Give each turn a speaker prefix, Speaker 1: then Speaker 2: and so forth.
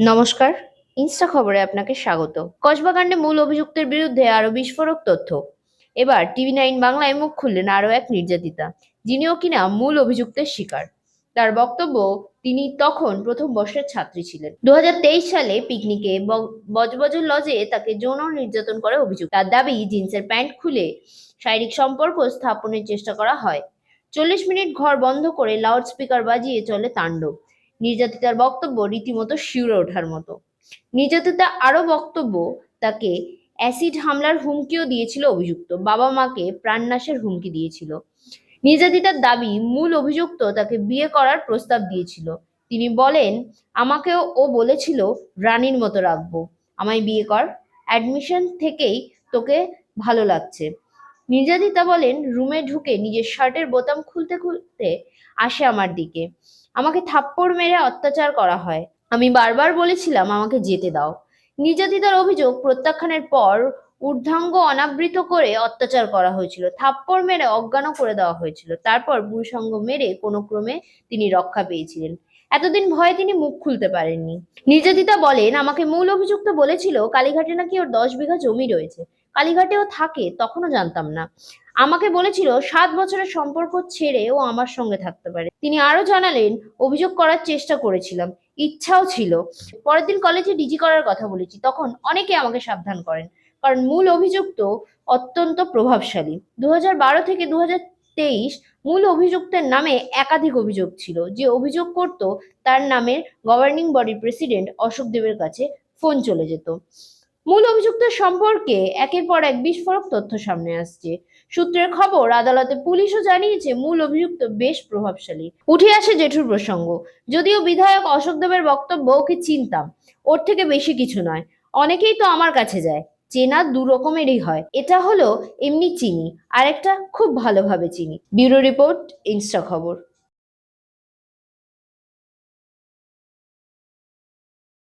Speaker 1: নমস্কার, ইনস্টা খবরে আপনাকে স্বাগত। কসবাকাণ্ডে মূল অভিযুক্তের বিরুদ্ধে আরও বিস্ফোরক তথ্য। এবার টিভি নাইন বাংলায় মুখ খুললেন আরও এক নির্যাতিতা, যিনিও কিনা মূল অভিযুক্তের শিকার। তার বক্তব্য, তিনি তখন প্রথম বর্ষের ছাত্রী ছিলেন। দু হাজার তেইশ সালে পিকনিকে ব- বজবজের লজে তাকে যৌন নির্যাতন করে অভিযুক্ত। তার দাবি, জিন্সের প্যান্ট খুলে শারীরিক সম্পর্ক স্থাপনের চেষ্টা করা হয়। চল্লিশ মিনিট ঘর বন্ধ করে লাউড স্পিকার বাজিয়ে চলে তাণ্ডব। নির্যাতিতার বক্তব্য রীতিমতো শিউরে ওঠার মতো। নির্যাতিতা আরও বক্তব্য, তাকে অ্যাসিড হামলার হুমকিও দিয়েছিল অভিযুক্ত। বাবা মাকে প্রাণনাশের হুমকি দিয়েছিল। নির্যাতিতার দাবি মূল অভিযুক্ত তাকে বিয়ে করার প্রস্তাব দিয়েছিল। তিনি বলেন, আমাকেও ও বলেছিল, রানীর মতো রাখব। আমায় বিয়ে কর। অ্যাডমিশন থেকেই তোকে ভালো লাগছে। নির্যাতিতা বলেন, রুমে ঢুকে নিজের শার্টের বোতাম খুলতে খুলতে আসে আমার দিকে। আমাকে থাপ্পড় মেরে অত্যাচার করা হয়। আমি বারবার বলেছিলাম, আমাকে যেতে দাও। নির্যাতিতার অভিযোগ প্রত্যাখ্যানের পর ঊর্ধ্বাঙ্গ অনাবৃত করে অত্যাচার করা হয়েছিল। থাপ্পড় মেরে অজ্ঞানও করে দেওয়া হয়েছিল। তারপর পুরুষাঙ্গ মেরে কোনো ক্রমে তিনি রক্ষা পেয়েছিলেন। এতদিন ভয়ে তিনি মুখ খুলতে পারেননি। নির্যাতিতা বলেন, আমাকে মূল অভিযুক্ত বলেছিল, কালীঘাটে নাকি ওর দশ বিঘা জমি রয়েছে। কালীঘাটেও থাকে, তখনও জানতাম না। আমাকে বলেছিল, সাত বছরের সম্পর্ক ছেড়ে ও আমার সঙ্গে থাকতে পারে। তিনি আরও জানালেন, অভিযোগ করার চেষ্টা করেছিলাম, ইচ্ছাও ছিল। পরের দিন কলেজে ডিজি করার কথা বলেছি, তখন অনেকে আমাকে সাবধান করেন, কারণ মূল অভিযুক্ত অত্যন্ত প্রভাবশালী। দু থেকে দু তেইশ মূল অভিযুক্তের নামে একাধিক অভিযোগ ছিল। যে অভিযোগ করত, তার নামের গভর্নিং বডির প্রেসিডেন্ট অশোক দেবের কাছে ফোন চলে যেত। মূল অভিযুক্ত সম্পর্কে একের পর এক বিস্ফোরক তথ্য সামনে আসছে। সূত্রের খবর, আদালতে পুলিশও জানিয়েছে মূল অভিযুক্ত বেশ প্রভাবশালী। উঠে আসে জেঠুর প্রসঙ্গ, যদিও বিধায়ক অশোক দেবের বক্তব্য ওকে চিনতাম, ওর থেকে বেশি কিছু নয়। অনেকেই তো আমার কাছে যায়, চেনা দু রকমেরই হয়। এটা হলো এমনি চিনি, আরেকটা খুব ভালোভাবে চিনি। ব্যুরো রিপোর্ট, ইনস্টা খবর।